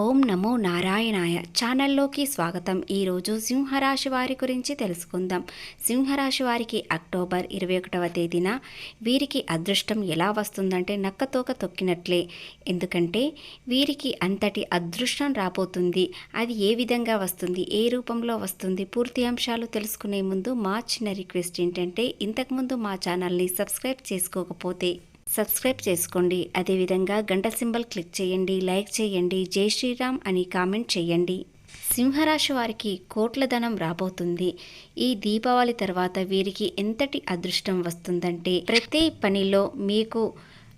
ఓం నమో నారాయణాయ ఛానల్లోకి స్వాగతం. ఈరోజు సింహరాశి వారి గురించి తెలుసుకుందాం. సింహరాశి వారికి అక్టోబర్ ఇరవై ఒకటవ తేదీన వీరికి అదృష్టం ఎలా వస్తుందంటే నక్కతోక తొక్కినట్లే. ఎందుకంటే వీరికి అంతటి అదృష్టం రాబోతుంది. అది ఏ విధంగా వస్తుంది? ఏ రూపంలో వస్తుంది? పూర్తి అంశాలు తెలుసుకునే ముందు మా చిన్న రిక్వెస్ట్ ఏంటంటే ఇంతకుముందు మా ఛానల్ని సబ్స్క్రైబ్ చేసుకోకపోతే సబ్స్క్రైబ్ చేసుకోండి. అదేవిధంగా గంట సింబల్ క్లిక్ చేయండి లైక్ చేయండి జై శ్రీరామ్ అని కామెంట్ చేయండి. సింహరాశి వారికి కోట్ల ధనం రాబోతుంది. ఈ దీపావళి తర్వాత వీరికి ఎంతటి అదృష్టం వస్తుందంటే ప్రతి పనిలో మీకు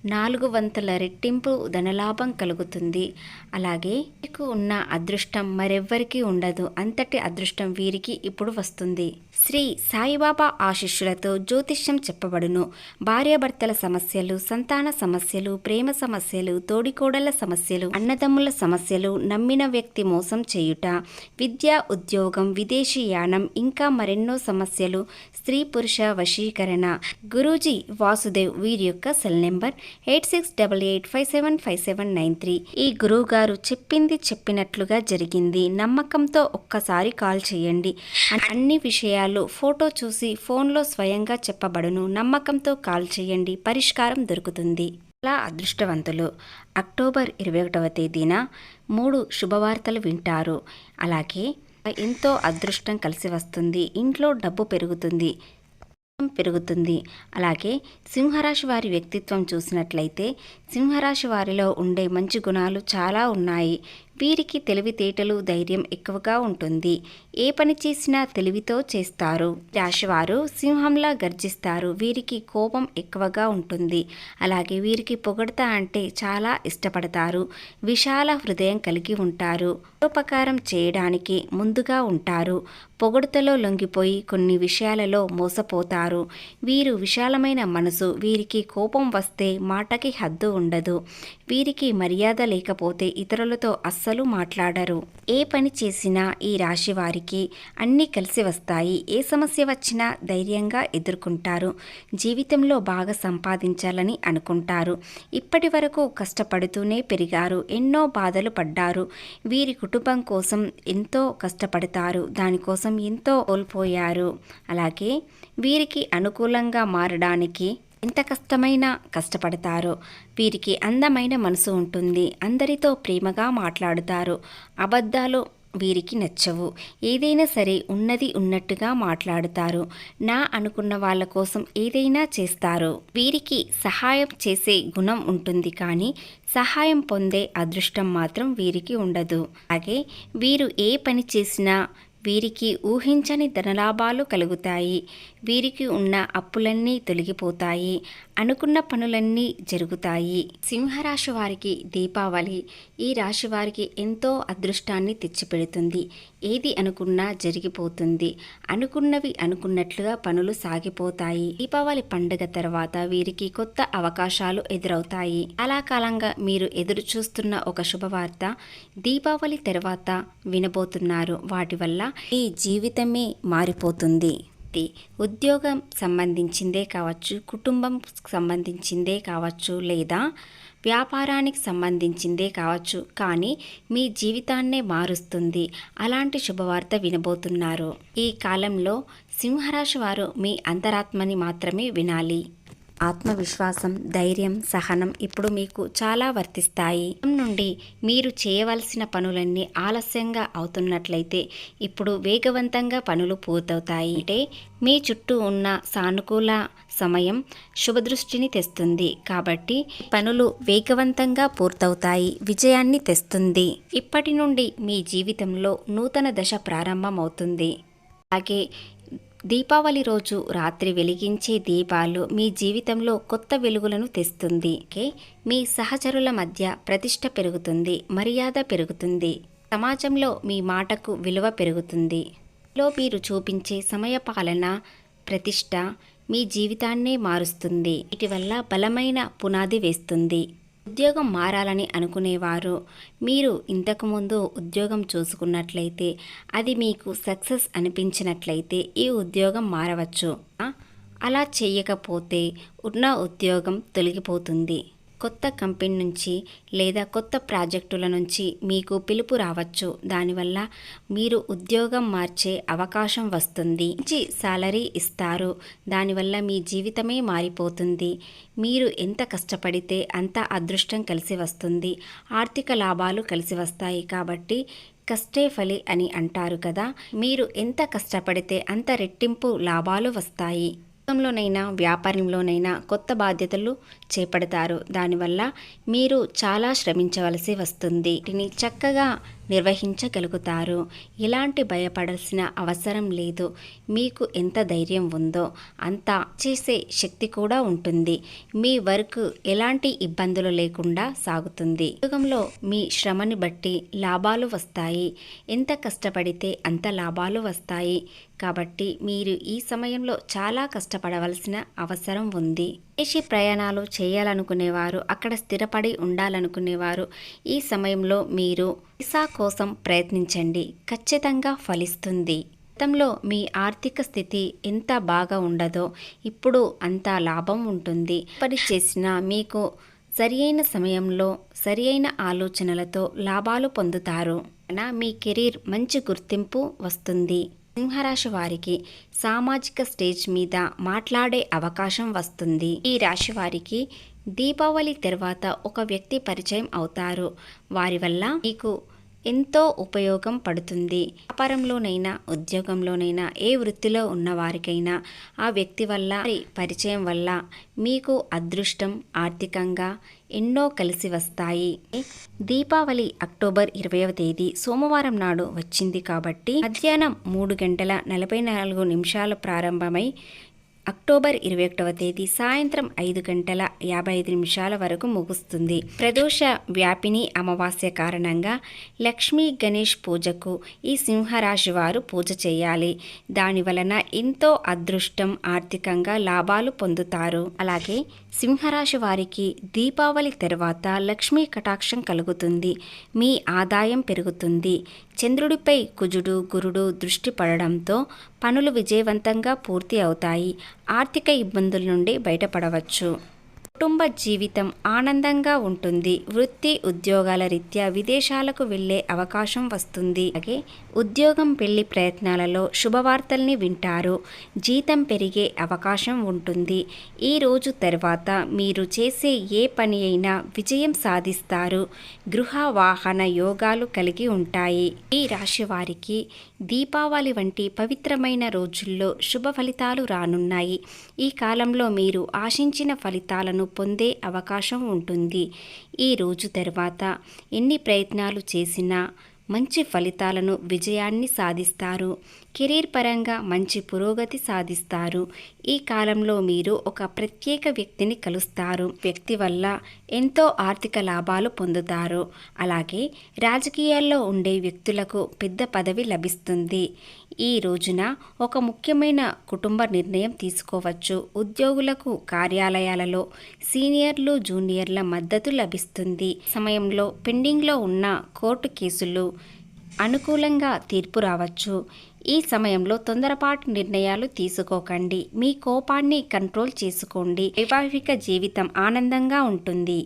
నాలుగు వంతుల రెట్టింపు ధనలాభం కలుగుతుంది. అలాగే మీకు ఉన్న అదృష్టం మరెవ్వరికీ ఉండదు. అంతటి అదృష్టం వీరికి ఇప్పుడు వస్తుంది. శ్రీ సాయిబాబా ఆశిష్యులతో జ్యోతిష్యం చెప్పబడును. భార్యాభర్తల సమస్యలు సంతాన సమస్యలు ప్రేమ సమస్యలు తోడికోడల సమస్యలు అన్నదమ్ముల సమస్యలు నమ్మిన వ్యక్తి మోసం చేయుట విద్య ఉద్యోగం విదేశీ యానం ఇంకా మరెన్నో సమస్యలు స్త్రీ పురుష వశీకరణ. గురూజీ వాసుదేవ్ వీరి యొక్క cell number eight six double eight five seven five seven nine three. ఈ గురువు గారు చెప్పింది చెప్పినట్లుగా జరిగింది. నమ్మకంతో ఒక్కసారి కాల్ చేయండి. అన్ని విషయాలు ఫోటో చూసి ఫోన్లో స్వయంగా చెప్పబడును. నమ్మకంతో కాల్ చేయండి. పరిష్కారం దొరుకుతుంది. చాలా అదృష్టవంతులు. అక్టోబర్ ఇరవై ఒకటవ తేదీన మూడు శుభవార్తలు వింటారు. అలాగే ఎంతో అదృష్టం కలిసి వస్తుంది. ఇంట్లో డబ్బు పెరుగుతుంది. పెరుగుతుంది. అలాగే సింహరాశి వారి వ్యక్తిత్వం చూసినట్లయితే సింహరాశి వారిలో ఉండే మంచి గుణాలు చాలా ఉన్నాయి. వీరికి తెలివితేటలు ధైర్యం ఎక్కువగా ఉంటుంది. ఏ పని చేసినా తెలివితో చేస్తారు. రాశివారు సింహంలా గర్జిస్తారు. వీరికి కోపం ఎక్కువగా ఉంటుంది. అలాగే వీరికి పొగడత అంటే చాలా ఇష్టపడతారు. విశాల హృదయం కలిగి ఉంటారు. ఉపకారం చేయడానికి ముందుగా ఉంటారు. పొగడతలో లొంగిపోయి కొన్ని విషయాలలో మోసపోతారు. వీరు విశాలమైన మనసు. వీరికి కోపం వస్తే మాటకి హద్దు ఉండదు. వీరికి మర్యాద లేకపోతే ఇతరులతో అస్సలు మాట్లాడరు. ఏ పని చేసినా ఈ రాశి వారికి అన్నీ కలిసి వస్తాయి. ఏ సమస్య వచ్చినా ధైర్యంగా ఎదుర్కొంటారు. జీవితంలో బాగా సంపాదించాలని అనుకుంటారు. ఇప్పటి వరకు కష్టపడుతూనే పెరిగారు. ఎన్నో బాధలు పడ్డారు. వీరి కుటుంబం కోసం ఎంతో కష్టపడతారు. దానికోసం ఎంతో కోల్పోయారు. అలాగే వీరికి అనుకూలంగా మారడానికి ఎంత కష్టమైనా కష్టపడతారో. వీరికి అందమైన మనసు ఉంటుంది. అందరితో ప్రేమగా మాట్లాడుతారు. అబద్ధాలు వీరికి నచ్చవు. ఏదైనా సరే ఉన్నది ఉన్నట్టుగా మాట్లాడుతారు. నా అనుకున్న వాళ్ళ కోసం ఏదైనా చేస్తారు. వీరికి సహాయం చేసే గుణం ఉంటుంది కానీ సహాయం పొందే అదృష్టం మాత్రం వీరికి ఉండదు. అలాగే వీరు ఏ పని చేసినా వీరికి ఊహించని ధనలాభాలు కలుగుతాయి. వీరికి ఉన్న అప్పులన్నీ తొలగిపోతాయి. అనుకున్న పనులన్నీ జరుగుతాయి. సింహరాశి వారికి దీపావళి ఈ రాశి వారికి ఎంతో అదృష్టాన్ని తెచ్చిపెడుతుంది. ఏది అనుకున్నా జరిగిపోతుంది. అనుకున్నవి అనుకున్నట్లుగా పనులు సాగిపోతాయి. దీపావళి పండుగ తర్వాత వీరికి కొత్త అవకాశాలు ఎదురవుతాయి. అలా కాలంగా మీరు ఎదురు చూస్తున్న ఒక శుభవార్త దీపావళి తర్వాత వినబోతున్నారు. వాటి వల్ల ఈ జీవితమే మారిపోతుంది. వ్యక్తి ఉద్యోగం సంబంధించిందే కావచ్చు కుటుంబం సంబంధించిందే కావచ్చు లేదా వ్యాపారానికి సంబంధించిందే కావచ్చు కానీ మీ జీవితాన్నే మారుస్తుంది. అలాంటి శుభవార్త వినబోతున్నారు. ఈ కాలంలో సింహరాశి వారు మీ అంతరాత్మని మాత్రమే వినాలి. ఆత్మవిశ్వాసం ధైర్యం సహనం ఇప్పుడు మీకు చాలా వర్తిస్తాయి. నుండి మీరు చేయవలసిన పనులన్నీ ఆలస్యంగా అవుతున్నట్లయితే ఇప్పుడు వేగవంతంగా పనులు పూర్తవుతాయి. అంటే మీ చుట్టూ ఉన్న సానుకూల సమయం శుభదృష్టిని తెస్తుంది. కాబట్టి పనులు వేగవంతంగా పూర్తవుతాయి. విజయాన్ని తెస్తుంది. ఇప్పటి నుండి మీ జీవితంలో నూతన దశ ప్రారంభమవుతుంది. అలాగే దీపావళి రోజు రాత్రి వెలిగించే దీపాలు మీ జీవితంలో కొత్త వెలుగులను తెస్తుంది. కే మీ సహచరుల మధ్య ప్రతిష్ట పెరుగుతుంది మర్యాద పెరుగుతుంది. సమాజంలో మీ మాటకు విలువ పెరుగుతుంది. లో మీరు చూపించే సమయపాలన ప్రతిష్ట మీ జీవితాన్నే మారుస్తుంది. వీటి వల్ల బలమైన పునాది వేస్తుంది. ఉద్యోగం మారాలని అనుకునేవారు. మీరు ఇంతకుముందు ఉద్యోగం చూసుకున్నట్లయితే అది మీకు సక్సెస్ అనిపించినట్లయితే ఈ ఉద్యోగం మారవచ్చు. అలా చేయకపోతే ఉన్న ఉద్యోగం తొలగిపోతుంది. కొత్త కంపెనీ నుంచి లేదా కొత్త ప్రాజెక్టుల నుంచి మీకు పిలుపు రావచ్చు. దానివల్ల మీరు ఉద్యోగం మార్చే అవకాశం వస్తుంది. మంచి సాలరీ ఇస్తారు. దానివల్ల మీ జీవితమే మారిపోతుంది. మీరు ఎంత కష్టపడితే అంత అదృష్టం కలిసి వస్తుంది. ఆర్థిక లాభాలు కలిసి వస్తాయి కాబట్టి కష్టే ఫలి అని అంటారు కదా. మీరు ఎంత కష్టపడితే అంత రెట్టింపు లాభాలు వస్తాయి. ఉద్యోగంలోనైనా వ్యాపారంలోనైనా కొత్త బాధ్యతలు చేపడతారు. దానివల్ల మీరు చాలా శ్రమించవలసి వస్తుంది. వీటిని చక్కగా నిర్వహించగలుగుతారు. ఎలాంటి భయపడాల్సిన అవసరం లేదు. మీకు ఎంత ధైర్యం ఉందో అంత చేసే శక్తి కూడా ఉంటుంది. మీ వర్క్ ఎలాంటి ఇబ్బందులు లేకుండా సాగుతుంది. ఉద్యోగంలో మీ శ్రమని బట్టి లాభాలు వస్తాయి. ఎంత కష్టపడితే అంత లాభాలు వస్తాయి. కాబట్టి మీరు ఈ సమయంలో చాలా కష్టపడవలసిన అవసరం ఉంది. విదేశీ ప్రయాణాలు చేయాలనుకునేవారు అక్కడ స్థిరపడి ఉండాలనుకునేవారు. ఈ సమయంలో మీరు వీసా కోసం ప్రయత్నించండి. ఖచ్చితంగా ఫలిస్తుంది. గతంలో మీ ఆర్థిక స్థితి ఎంత బాగా ఉండదో ఇప్పుడు అంత లాభం ఉంటుంది. పని చేసినా మీకు సరి అయిన సమయంలో సరి అయిన ఆలోచనలతో లాభాలు పొందుతారు. నా మీ కెరీర్ మంచి గుర్తింపు వస్తుంది. సింహరాశి వారికి సామాజిక స్టేజ్ మీద మాట్లాడే అవకాశం వస్తుంది. ఈ రాశి వారికి దీపావళి తర్వాత ఒక వ్యక్తి పరిచయం అవుతారు. వారి వల్ల మీకు ఎంతో ఉపయోగం పడుతుంది. వ్యాపారంలోనైనా ఉద్యోగంలోనైనా ఏ వృత్తిలో ఉన్న వారికైనా ఆ వ్యక్తి వల్ల పరిచయం వల్ల మీకు అదృష్టం ఆర్థికంగా ఎన్నో కలిసి వస్తాయి. దీపావళి అక్టోబర్ ఇరవైవ తేదీ సోమవారం నాడు వచ్చింది కాబట్టి మధ్యాహ్నం మూడు గంటల నలభై నాలుగు నిమిషాలు ప్రారంభమై అక్టోబర్ ఇరవై ఒకటవ తేదీ సాయంత్రం ఐదు గంటల యాభై ఐదు నిమిషాల వరకు ముగుస్తుంది. ప్రదోష వ్యాపిని అమావాస్య కారణంగా లక్ష్మీ గణేష్ పూజకు ఈ సింహరాశి వారు పూజ చేయాలి. దాని వలన ఎంతో అదృష్టం ఆర్థికంగా లాభాలు పొందుతారు. అలాగే సింహరాశి వారికి దీపావళి తర్వాత లక్ష్మీ కటాక్షం కలుగుతుంది. మీ ఆదాయం పెరుగుతుంది. చంద్రుడిపై కుజుడు గురుడు దృష్టి పడడంతో పనులు విజయవంతంగా పూర్తి అవుతాయి. ఆర్థిక ఇబ్బందుల నుండి బయటపడవచ్చు. కుటుంబ జీవితం ఆనందంగా ఉంటుంది. వృత్తి ఉద్యోగాల రీత్యా విదేశాలకు వెళ్ళే అవకాశం వస్తుంది. అలాగే ఉద్యోగం పెళ్ళి ప్రయత్నాలలో శుభవార్తల్ని వింటారు. జీతం పెరిగే అవకాశం ఉంటుంది. ఈ రోజు తర్వాత మీరు చేసే ఏ పని అయినా విజయం సాధిస్తారు. గృహ వాహన యోగాలు కలిగి ఉంటాయి. ఈ రాశి వారికి దీపావళి వంటి పవిత్రమైన రోజుల్లో శుభ ఫలితాలు రానున్నాయి. ఈ కాలంలో మీరు ఆశించిన ఫలితాలను పొందే అవకాశం ఉంటుంది. ఈ రోజు తర్వాత ఎన్ని ప్రయత్నాలు చేసినా మంచి ఫలితాలను విజయాన్ని సాధిస్తారు. కెరీర్ పరంగా మంచి పురోగతి సాధిస్తారు. ఈ కాలంలో మీరు ఒక ప్రత్యేక వ్యక్తిని కలుస్తారు. వ్యక్తి వల్ల ఎంతో ఆర్థిక లాభాలు పొందుతారు. అలాగే రాజకీయాల్లో ఉండే వ్యక్తులకు పెద్ద పదవి లభిస్తుంది. ఈ రోజున ఒక ముఖ్యమైన కుటుంబ నిర్ణయం తీసుకోవచ్చు. ఉద్యోగులకు కార్యాలయాలలో సీనియర్లు జూనియర్ల మద్దతు లభిస్తుంది. సమయంలో పెండింగ్లో ఉన్న కోర్టు కేసులు అనుకూలంగా తీర్పు రావచ్చు. ఈ సమయంలో తొందరపాటు నిర్ణయాలు తీసుకోకండి. మీ కోపాన్ని కంట్రోల్ చేసుకోండి. వైవాహిక జీవితం ఆనందంగా ఉంటుంది.